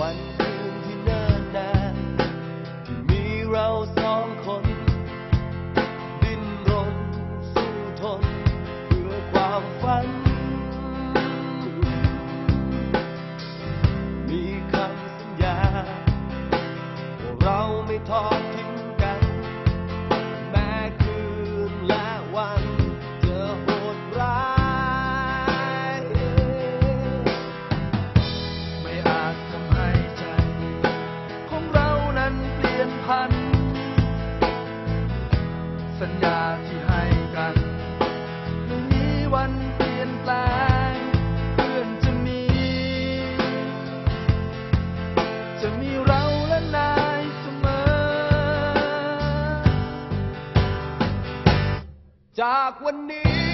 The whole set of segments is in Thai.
วันคืนที่เนิ่นนานที่มีเราสองคน ดิ้นรนสู้ทนเพื่อความฝัน เปลี่ยนแปลงเพื่อนจะมี จะมีเราและนายเสมอ จากวันนี้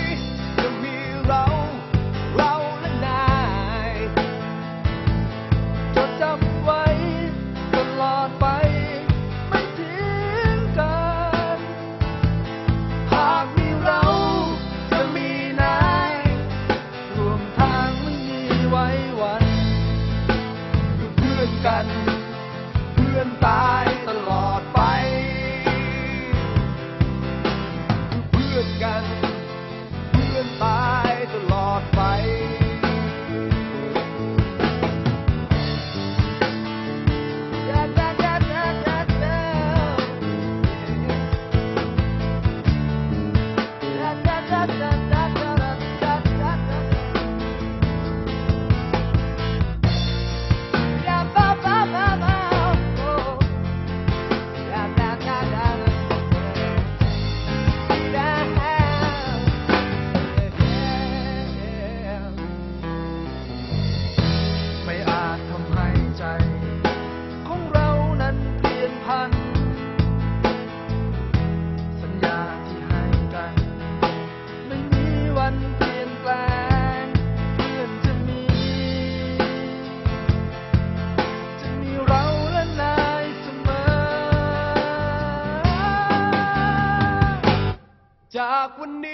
ากวันนี้